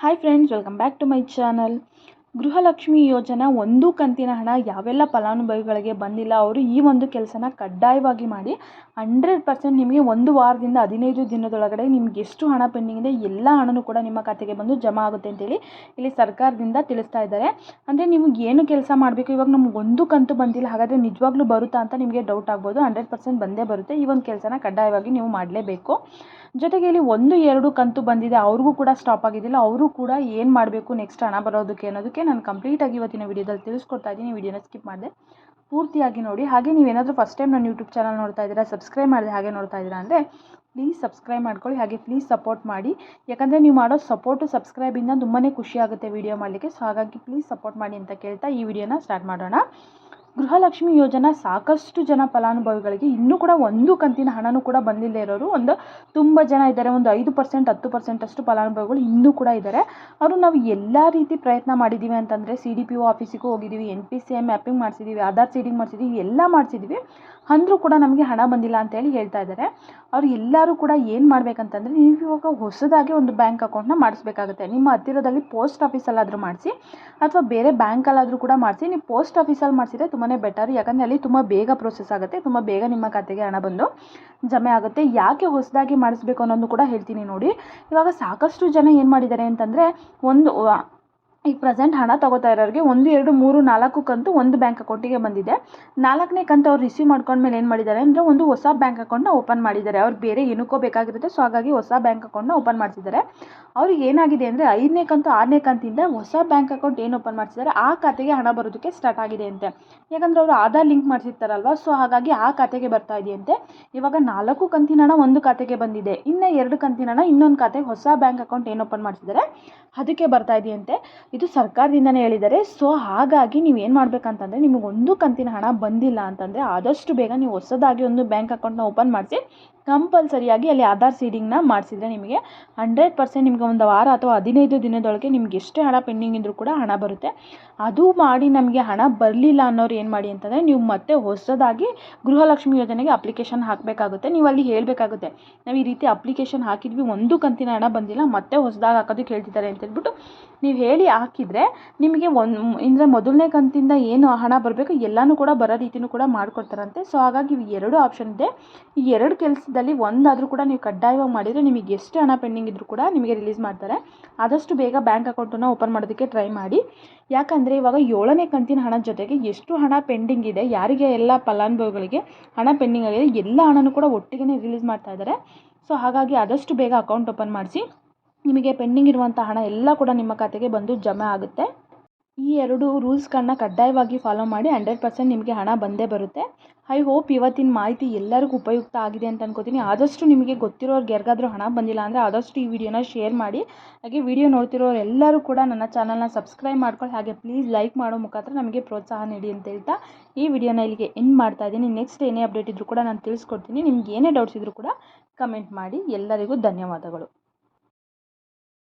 Hi friends welcome back to my channel Gruhalakshmi Yojana ಒಂದು ಕಂತಿನ ಹಣ ಯಾವೆಲ್ಲ ಫಲಾನುಭವಿಗಳಿಗೆ ಬಂದಿಲ್ಲ, ಅವರು ಈ ಒಂದು ಕೆಲಸನ ಕಡ್ಡಾಯವಾಗಿ ಮಾಡಿ ಹಂಡ್ರೆಡ್ ಪರ್ಸೆಂಟ್ ನಿಮಗೆ ಒಂದು ವಾರದಿಂದ ಹದಿನೈದು ದಿನದೊಳಗಡೆ ನಿಮ್ಗೆ ಎಷ್ಟು ಹಣ ಪೆಂಡಿಂಗ್ ಇದೆ, ಎಲ್ಲ ಹಣನೂ ಕೂಡ ನಿಮ್ಮ ಖಾತೆಗೆ ಬಂದು ಜಮಾ ಆಗುತ್ತೆ ಅಂತೇಳಿ ಇಲ್ಲಿ ಸರ್ಕಾರದಿಂದ ತಿಳಿಸ್ತಾ ಇದ್ದಾರೆ. ಅಂದರೆ ನಿಮ್ಗೆ ಏನು ಕೆಲಸ ಮಾಡಬೇಕು, ಇವಾಗ ನಮ್ಗೆ ಒಂದು ಕಂತು ಬಂದಿಲ್ಲ, ಹಾಗಾದರೆ ನಿಜವಾಗ್ಲೂ ಬರುತ್ತಾ ಅಂತ ನಿಮಗೆ ಡೌಟ್ ಆಗ್ಬೋದು ಹಂಡ್ರೆಡ್ ಪರ್ಸೆಂಟ್ ಬಂದೇ ಬರುತ್ತೆ, ಈ ಒಂದು ಕೆಲಸನ ಕಡ್ಡಾಯವಾಗಿ ನೀವು ಮಾಡಲೇಬೇಕು. ಜೊತೆಗೆ ಇಲ್ಲಿ ಒಂದು, ಎರಡು ಕಂತು ಬಂದಿದೆ. ಅವ್ರಿಗೂ ಕೂಡ ಸ್ಟಾಪ್ ಆಗಿದ್ದಿಲ್ಲ. ಅವರು ಕೂಡ ಏನು ಮಾಡಬೇಕು ನೆಕ್ಸ್ಟ್ ಹಣ ಬರೋದಕ್ಕೆ ಅನ್ನೋದಕ್ಕೆ ನಾನು ಕಂಪ್ಲೀಟಾಗಿ ಇವತ್ತಿನ ವೀಡಿಯೋದಲ್ಲಿ ತಿಳಿಸ್ಕೊಡ್ತಾ ಇದ್ದೀನಿ. ವೀಡಿಯೋನ ಸ್ಕಿಪ್ ಮಾಡಿದೆ. ಪೂರ್ತಿಯಾಗಿ ನೋಡಿ. ಹಾಗೆ ನೀವೇನಾದರೂ ಫಸ್ಟ್ ಟೈಮ್ ನನ್ನ ಯೂಟ್ಯೂಬ್ ಚಾನಲ್ ನೋಡ್ತಾ ಇದ್ದೀರಾ ಸಬ್ಸ್ಕ್ರೈಬ್ ಮಾಡಿದೆ ಹಾಗೆ ನೋಡ್ತಾ ಇದ್ದೀರಾ ಅಂದರೆ ಪ್ಲೀಸ್ ಸಬ್ಸ್ಕ್ರೈಬ್ ಮಾಡ್ಕೊಳ್ಳಿ. ಹಾಗೆ ಪ್ಲೀಸ್ ಸಪೋರ್ಟ್ ಮಾಡಿ. ಯಾಕಂದರೆ ನೀವು ಮಾಡೋ ಸಪೋರ್ಟು ಸಬ್ಸ್ಕ್ರೈಬಿಂದ ತುಂಬಾ ಖುಷಿ ಆಗುತ್ತೆ ವೀಡಿಯೋ ಮಾಡಲಿಕ್ಕೆ. ಸೊ ಹಾಗಾಗಿ ಪ್ಲೀಸ್ ಸಪೋರ್ಟ್ ಮಾಡಿ ಅಂತ ಕೇಳ್ತಾ ಈ ವಿಡಿಯೋನ ಸ್ಟಾರ್ಟ್ ಮಾಡೋಣ. ಗೃಹಲಕ್ಷ್ಮಿ ಯೋಜನೆ ಸಾಕಷ್ಟು ಜನ ಫಲಾನುಭವಿಗಳಿಗೆ ಇನ್ನೂ ಕೂಡ ಒಂದು ಕಂತಿನ ಹಣನೂ ಕೂಡ ಬಂದಿಲ್ಲದೆ ಇರೋರು ಒಂದು ತುಂಬ ಜನ ಇದ್ದಾರೆ. ಒಂದು ಐದು ಪರ್ಸೆಂಟ್, ಹತ್ತು ಪರ್ಸೆಂಟ್ ಅಷ್ಟು ಫಲಾನುಭವಿಗಳು ಇನ್ನೂ ಕೂಡ ಇದ್ದಾರೆ. ಅವರು ನಾವು ಎಲ್ಲ ರೀತಿ ಪ್ರಯತ್ನ ಮಾಡಿದ್ದೀವಿ ಅಂತಂದರೆ ಸಿ ಡಿ ಪಿ ಒ ಆಫೀಸಿಗೂ ಹೋಗಿದ್ದೀವಿ N P C M mapping ಮಾಡಿಸಿದ್ದೀವಿ Aadhaar seeding ಮಾಡಿಸಿದ್ದೀವಿ ಎಲ್ಲ ಮಾಡಿಸಿದ್ದೀವಿ ಅಂದರೂ ಕೂಡ ನಮಗೆ ಹಣ ಬಂದಿಲ್ಲ ಅಂತೇಳಿ ಹೇಳ್ತಾ ಇದ್ದಾರೆ. ಅವ್ರು ಎಲ್ಲರೂ ಕೂಡ ಏನು ಮಾಡಬೇಕಂತಂದರೆ ನೀವು ಇವಾಗ ಹೊಸದಾಗಿ ಒಂದು ಬ್ಯಾಂಕ್ ಅಕೌಂಟ್ನ ಮಾಡಿಸ್ಬೇಕಾಗುತ್ತೆ. ನಿಮ್ಮ ಹತ್ತಿರದಲ್ಲಿ ಪೋಸ್ಟ್ ಆಫೀಸಲ್ಲಾದರೂ ಮಾಡಿಸಿ ಅಥವಾ ಬೇರೆ ಬ್ಯಾಂಕಲ್ಲಾದರೂ ಕೂಡ ಮಾಡಿಸಿ, ನೀವು ಪೋಸ್ಟ್ ಆಫೀಸಲ್ಲಿ ಮಾಡಿಸಿದ್ರೆ ತುಂಬಾ ಬೆಟರ್ ಯಾಕಂದರೆ ಅಲ್ಲಿ ತುಂಬ ಬೇಗ ಪ್ರೊಸೆಸ್ ಆಗುತ್ತೆ, ತುಂಬ ಬೇಗ ನಿಮ್ಮ ಖಾತೆಗೆ ಹಣ ಬಂದು ಜಮೆ ಆಗುತ್ತೆ. ಯಾಕೆ ಹೊಸದಾಗಿ ಮಾಡಿಸ್ಬೇಕು ಅನ್ನೋದು ಕೂಡ ಹೇಳ್ತೀನಿ ನೋಡಿ. ಇವಾಗ ಸಾಕಷ್ಟು ಜನ ಏನು ಮಾಡಿದ್ದಾರೆ ಅಂತಂದರೆ, ಒಂದು ಈಗ ಪ್ರೆಸೆಂಟ್ ಹಣ ತಗೋತಾ ಇರೋರಿಗೆ ಒಂದು, ಎರಡು, ಮೂರು, ನಾಲ್ಕು ಕಂತು ಒಂದು ಬ್ಯಾಂಕ್ ಅಕೌಂಟಿಗೆ ಬಂದಿದೆ. ನಾಲ್ಕನೇ ಕಂತು ಅವ್ರು ರಿಸೀವ್ ಮಾಡ್ಕೊಂಡ್ಮೇಲೆ ಏನು ಮಾಡಿದ್ದಾರೆ ಅಂದರೆ ಒಂದು ಹೊಸ ಬ್ಯಾಂಕ್ ಅಕೌಂಟ್ನ ಓಪನ್ ಮಾಡಿದ್ದಾರೆ. ಅವ್ರು ಬೇರೆ ಏನಕ್ಕೋ ಬೇಕಾಗಿರುತ್ತೆ ಸೊ ಹಾಗಾಗಿ ಹೊಸ ಬ್ಯಾಂಕ್ ಅಕೌಂಟ್ನ ಓಪನ್ ಮಾಡ್ತಿದ್ದಾರೆ ಅವ್ರಿಗೆ ಏನಾಗಿದೆ ಅಂದರೆ ಐದನೇ ಕಂತು, ಆರನೇ ಕಂತಿಂದ ಹೊಸ ಬ್ಯಾಂಕ್ ಅಕೌಂಟ್ ಏನು ಓಪನ್ ಮಾಡ್ತಿದ್ದಾರೆ ಆ ಖಾತೆಗೆ ಹಣ ಬರೋದಕ್ಕೆ ಸ್ಟಾರ್ಟ್ ಆಗಿದೆ ಅಂತೆ ಯಾಕಂದರೆ ಅವರು ಆಧಾರ್ ಲಿಂಕ್ ಮಾಡಿಸಿರ್ತಾರಲ್ವ ಸೊ ಹಾಗಾಗಿ ಆ ಖಾತೆಗೆ ಬರ್ತಾ ಇದೆಯಂತೆ. ಇವಾಗ ನಾಲ್ಕು ಕಂತಿನ ಹಣ ಒಂದು ಖಾತೆಗೆ ಬಂದಿದೆ. ಇನ್ನು ಎರಡು ಕಂತಿನ ಹಣ ಇನ್ನೊಂದು ಖಾತೆಗೆ ಹೊಸ ಬ್ಯಾಂಕ್ ಅಕೌಂಟ್ ಏನು ಓಪನ್ ಮಾಡ್ತಿದ್ದಾರೆ ಅದಕ್ಕೆ ಬರ್ತಾ ಇದೆಯಂತೆ. ಇದು ಸರ್ಕಾರದಿಂದನೇ ಹೇಳಿದ್ದಾರೆ. ಸೊ ಹಾಗಾಗಿ ನೀವು ಏನು ಮಾಡಬೇಕಂತಂದರೆ, ನಿಮಗೊಂದು ಕಂತಿನ ಹಣ ಬಂದಿಲ್ಲ ಅಂತಂದರೆ ಆದಷ್ಟು ಬೇಗ ನೀವು ಹೊಸದಾಗಿ ಒಂದು ಬ್ಯಾಂಕ್ ಅಕೌಂಟ್ನ ಓಪನ್ ಮಾಡಿಸಿ ಕಂಪಲ್ಸರಿಯಾಗಿ ಅಲ್ಲಿ ಆಧಾರ್ ಸೀಡಿಂಗ್ನ ಮಾಡಿಸಿದ್ರೆ ನಿಮಗೆ ಹಂಡ್ರೆಡ್ ಪರ್ಸೆಂಟ್ ನಿಮಗೆ ಒಂದು ವಾರ ಅಥವಾ ಹದಿನೈದು ದಿನದೊಳಗೆ ನಿಮ್ಗೆ ಎಷ್ಟೇ ಹಣ ಪೆಂಡಿಂಗ್ ಇದ್ದರೂ ಕೂಡ ಹಣ ಬರುತ್ತೆ. ಅದು ಮಾಡಿ ನಮಗೆ ಹಣ ಬರಲಿಲ್ಲ ಅನ್ನೋರು ಏನು ಮಾಡಿ ಅಂತಂದರೆ ನೀವು ಮತ್ತೆ ಹೊಸದಾಗಿ ಗೃಹಲಕ್ಷ್ಮಿ ಯೋಜನೆಗೆ ಅಪ್ಲಿಕೇಶನ್ ಹಾಕಬೇಕಾಗುತ್ತೆ. ನೀವು ಅಲ್ಲಿ ಹೇಳಬೇಕಾಗುತ್ತೆ, ನಾವು ಈ ರೀತಿ ಅಪ್ಲಿಕೇಶನ್ ಹಾಕಿದ್ವಿ, ಒಂದು ಕಂತಿನ ಹಣ ಬಂದಿಲ್ಲ, ಮತ್ತೆ ಹೊಸದಾಗಿ ಹಾಕೋದಕ್ಕೆ ಹೇಳ್ತಿದ್ದಾರೆ ಅಂತ ಹೇಳ್ಬಿಟ್ಟು ನೀವು ಹೇಳಿ ಹಾಕಿದರೆ ನಿಮಗೆ ಒಂದು ಅಂದರೆ ಮೊದಲನೇ ಕಂತಿಂದ ಏನು ಹಣ ಬರಬೇಕು ಎಲ್ಲನೂ ಕೂಡ ಬರೋ ರೀತಿಯೂ ಕೂಡ ಮಾಡಿಕೊಡ್ತಾರಂತೆ. ಸೊ ಹಾಗಾಗಿ ಎರಡು ಆಪ್ಷನ್ ಇದೆ. ಈ ಎರಡು ಕೆಲಸದಲ್ಲಿ ಒಂದಾದರೂ ಕೂಡ ನೀವು ಕಡ್ಡಾಯವಾಗಿ ಮಾಡಿದರೆ ನಿಮಗೆ ಎಷ್ಟು ಹಣ ಪೆಂಡಿಂಗ್ ಇದ್ದರೂ ಕೂಡ ನಿಮಗೆ ರಿಲೀಸ್ ಮಾಡ್ತಾರೆ. ಆದಷ್ಟು ಬೇಗ ಬ್ಯಾಂಕ್ ಅಕೌಂಟನ್ನು ಓಪನ್ ಮಾಡೋದಕ್ಕೆ ಟ್ರೈ ಮಾಡಿ. ಯಾಕಂದರೆ ಇವಾಗ ಏಳನೇ ಕಂತಿನ ಹಣದ ಜೊತೆಗೆ ಎಷ್ಟು ಹಣ ಪೆಂಡಿಂಗ್ ಇದೆ, ಯಾರಿಗೆ ಎಲ್ಲ ಫಲಾನುಭವಿಗಳಿಗೆ ಹಣ ಪೆಂಡಿಂಗ್ ಆಗಿದೆ, ಎಲ್ಲ ಹಣನೂ ಕೂಡ ಒಟ್ಟಿಗೆ ರಿಲೀಸ್ ಮಾಡ್ತಾ ಇದ್ದಾರೆ. ಸೊ ಹಾಗಾಗಿ ಆದಷ್ಟು ಬೇಗ ಅಕೌಂಟ್ ಓಪನ್ ಮಾಡಿಸಿ, ನಿಮಗೆ ಪೆಂಡಿಂಗ್ ಇರುವಂಥ ಹಣ ಎಲ್ಲ ಕೂಡ ನಿಮ್ಮ ಖಾತೆಗೆ ಬಂದು ಜಮೆ ಆಗುತ್ತೆ. ಈ ಎರಡು ರೂಲ್ಸ್ಗಳನ್ನ ಕಡ್ಡಾಯವಾಗಿ ಫಾಲೋ ಮಾಡಿ ಹಂಡ್ರೆಡ್ ಪರ್ಸೆಂಟ್ ನಿಮಗೆ ಹಣ ಬಂದೇ ಬರುತ್ತೆ. ಐ ಹೋಪ್ ಇವತ್ತಿನ ಮಾಹಿತಿ ಎಲ್ಲರಿಗೂ ಉಪಯುಕ್ತ ಆಗಿದೆ ಅಂತ ಅನ್ಕೋತೀನಿ. ಆದಷ್ಟು ನಿಮಗೆ ಗೊತ್ತಿರೋರ್ಗೆ ಯಾರಿಗಾದರೂ ಹಣ ಬಂದಿಲ್ಲ ಅಂದರೆ ಆದಷ್ಟು ಈ ವಿಡಿಯೋನ ಶೇರ್ ಮಾಡಿ. ಹಾಗೆ ವಿಡಿಯೋ ನೋಡ್ತಿರೋರು ಎಲ್ಲರೂ ಕೂಡ ನನ್ನ ಚಾನಲ್ನ ಸಬ್ಸ್ಕ್ರೈಬ್ ಮಾಡ್ಕೊಳ್ಳಿ. ಹಾಗೆ ಪ್ಲೀಸ್ ಲೈಕ್ ಮಾಡೋ ಮುಖಾಂತರ ನಮಗೆ ಪ್ರೋತ್ಸಾಹ ನೀಡಿ ಅಂತ ಹೇಳ್ತಾ ಈ ವಿಡಿಯೋನ ಇಲ್ಲಿಗೆ ಎಂಡ್ ಮಾಡ್ತಾ ಇದ್ದೀನಿ. ನೆಕ್ಸ್ಟ್ ಏನೇ ಅಪ್ಡೇಟ್ ಇದ್ದರೂ ಕೂಡ ನಾನು ತಿಳಿಸ್ಕೊಡ್ತೀನಿ. ನಿಮ್ಗೆ ಏನೇ ಡೌಟ್ಸ್ ಇದ್ದರೂ ಕೂಡ ಕಮೆಂಟ್ ಮಾಡಿ. ಎಲ್ಲರಿಗೂ ಧನ್ಯವಾದಗಳು.